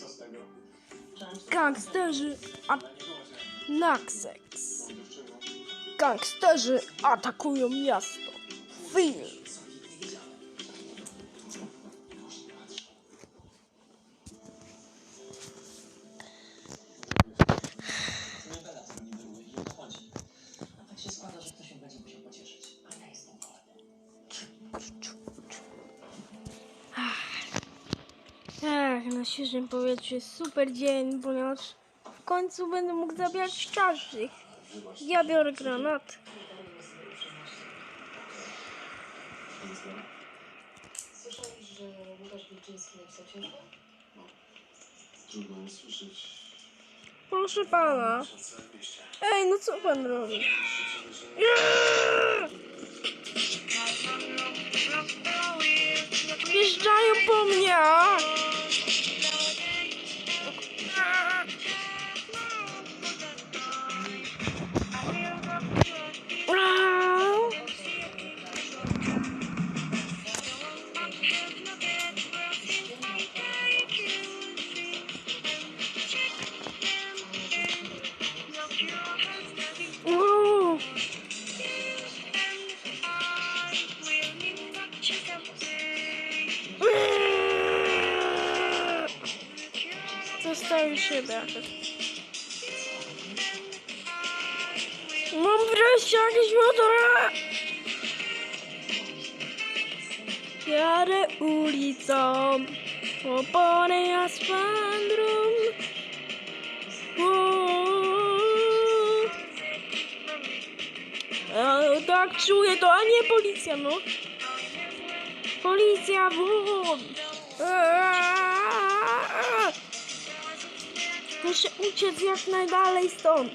Co z tego? Gangsterzy a... Gangsterzy atakują miasto. Film. Tak, na świeżym powietrzu jest super dzień, ponieważ w końcu będę mógł zabierać każdych. Ja biorę granat. Słyszałeś, że Łukasz Wilczyński napisał książkę? Trudno mi słyszeć. Proszę pana. Ej, no co pan robi? Wjeżdżają po mnie! Au! Uuu. Mam wreszcie jakieś motory! Jadę ulicą, opony. Uuu. E, tak czuję to, a nie policja, no. Policja! Eee! Muszę uciec jak najdalej stąd.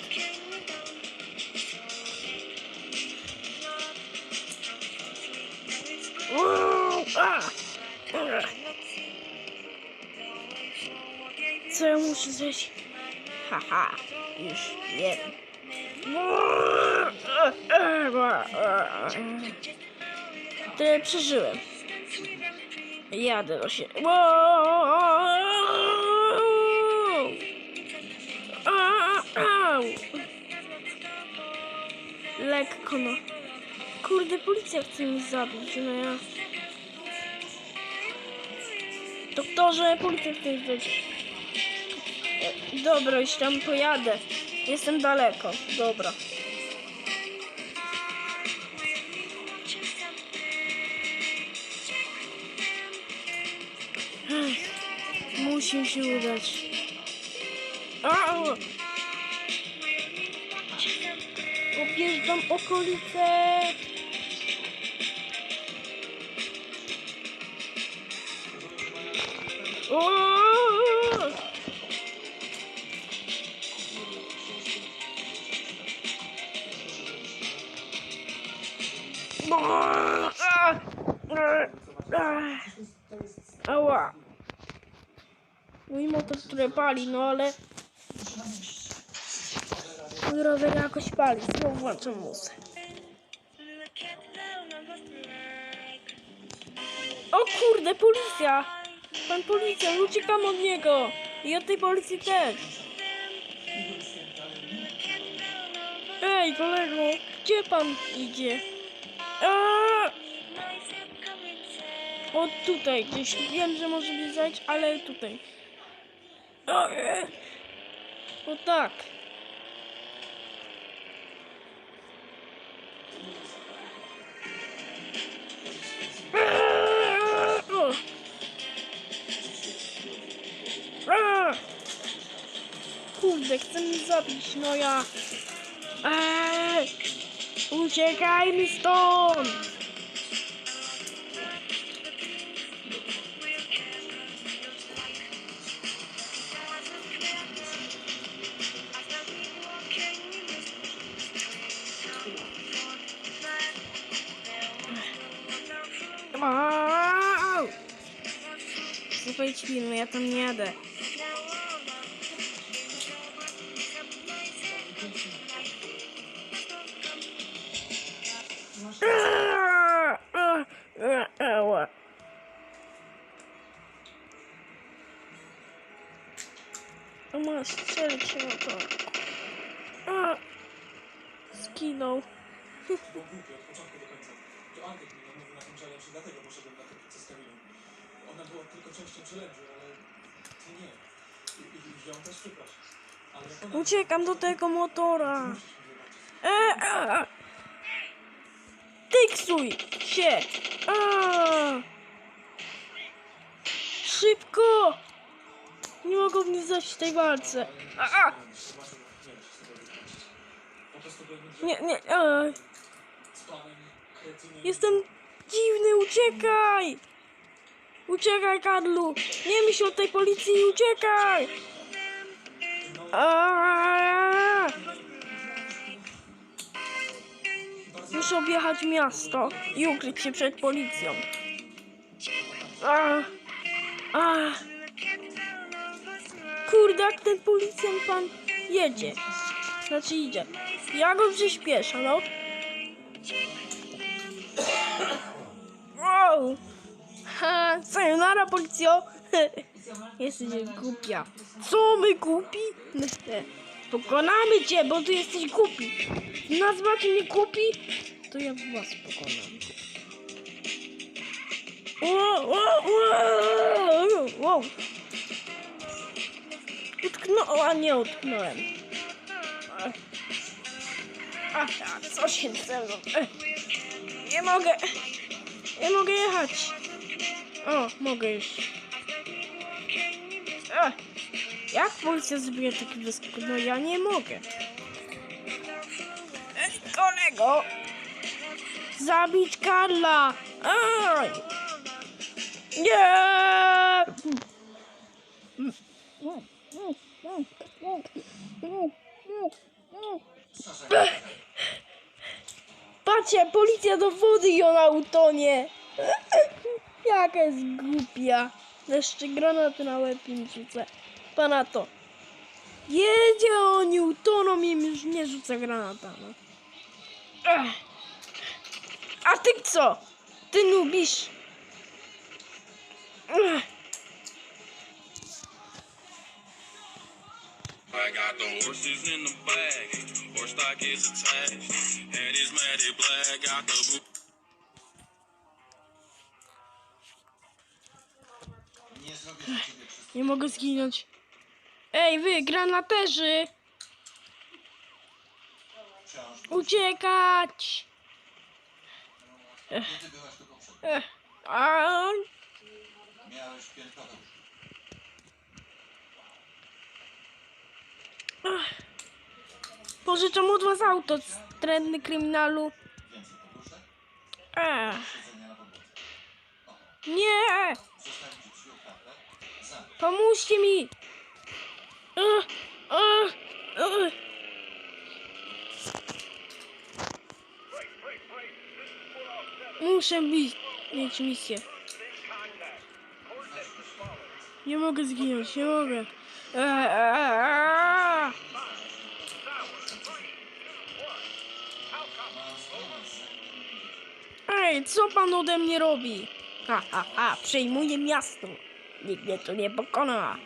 Co ja muszę zrobić? Haha, już wiem. Tyle przeżyłem. Jadę do. Au! Lekko no. Kurde, policja chce mi zabić, no ja. Doktorze, policja chce mi zabić. Dobra, już tam pojadę. Jestem daleko. Dobra. Musi się udać. Au! Objeżdżam okolice. Ała. Mój motor, który pali, no ale... Mój rower jakoś pali. Znowu włączam muzykę. O kurde, policja! Pan policjant, uciekam od niego! I od tej policji też! Ej, kolego, gdzie pan idzie? Eee! O tutaj gdzieś. Wiem, że może mnie zajść, ale tutaj. Eee! O tak. Kurde, chce mnie zabić, no ja. Eee! Uciekajmy stąd! Słuchajcie filmu, ja tam nie jadę. Głupie od początku do końca. To na i. Ona była tylko częścią challenge'u, ale ty nie. I, i ją też wyprasz. Ale ona... Uciekam do tego motora. Musisz. E, e, Tyksuj się! Szybko! Nie mogą mnie zaś w tej walce. A, a! Nie da się z tego wykręcić. Po prostu byłem Nie, nie, panem kretynem. Jestem dziwny, uciekaj! Uciekaj, Karlu! Nie myśl o tej policji, uciekaj! Muszę objechać miasto i ukryć się przed policją. A! A! Kurde, jak ten policjant pan jedzie. Znaczy idzie. Ja go przyspieszę, no. Wow! Ha, sayonara, policjo! Jesteś głupia. Co my głupi? Pokonamy cię, bo ty jesteś głupi. Nazwacie mnie głupi? To ja was pokonam. Wow, wow, wow. Utknąłem, a nie utknąłem. Ach, co się ze mną? Nie mogę. Nie mogę jechać. O, mogę już. Jak policja zrobiła taki wyskok? No ja nie mogę. Kolego! Zabić Karla! Aj! Nie! Patrzcie, policja do wody i ona utonie. Jaka jest głupia. Jeszcze granaty na łeb im rzucę. Pana to. Jedzie oni utoną im już nie rzuca granatami. Ech. A ty co? Ty lubisz? Ech. I got the horses in the bag, horse stock is attached, and it's matted black. Got the boot. Nie mogę zginąć. Ej, wy, granaterzy! Uciekać! Poprzednio? Ech. A, Miałeś już. Pożyczam od was auto, trendy kryminalu. Ech. Nie! Pomóżcie mi! Ech, ech, ech. Muszę mi- mieć misję. Nie mogę zginąć, nie mogę. Eee. Ej, co pan ode mnie robi? Ha, ha, ha, przejmuję miasto. Nikt mnie tu nie pokona.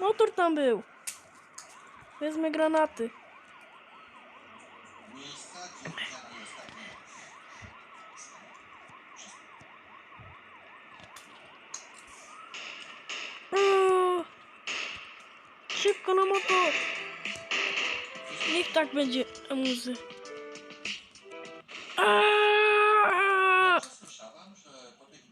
Motor tam był. Wezmę granaty. Szybko na motor. Niech tak będzie muzy. Słyszałam, że po tej.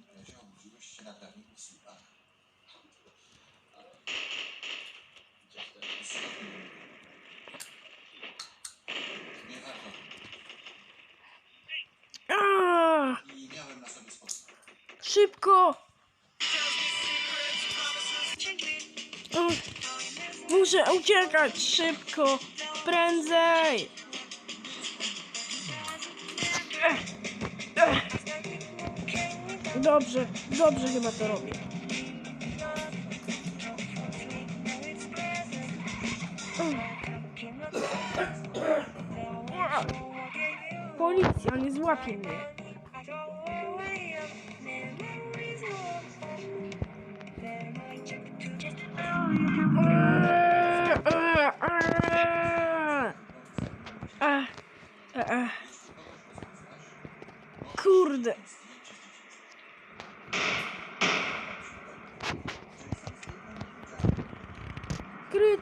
Szybko! Muszę uciekać szybko! Prędzej! Dobrze, dobrze chyba to robię. Policja nie złapie mnie. Ach. Kurde.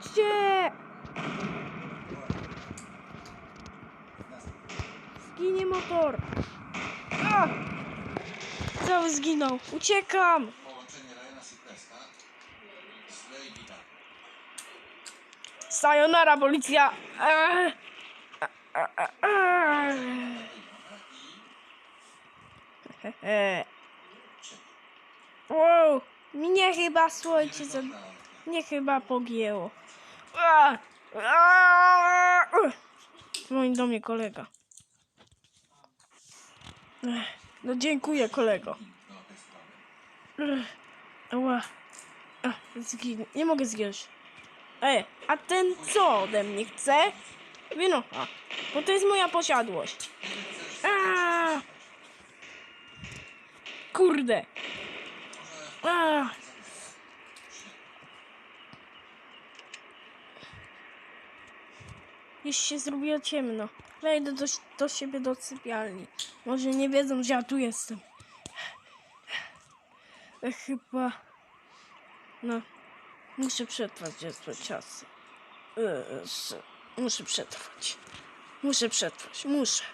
Krycie! Zginie motor. A! Cały zginął. Uciekam. Sayonara, policja. Eee. Hehe. Wow, mnie chyba słońce za... Mnie chyba pogięło. Dzwoni do mnie kolega. No dziękuję kolego. Nie mogę zginąć. Ej, a ten co ode mnie chce? Wynocha. Bo to jest moja posiadłość. A! Kurde. A! Już się zrobiło ciemno. Wejdę do, do siebie do sypialni. Może nie wiedzą, że ja tu jestem. Chyba... No, muszę przetrwać niezłe czasy. Muszę przetrwać. Muszę przetrwać, muszę.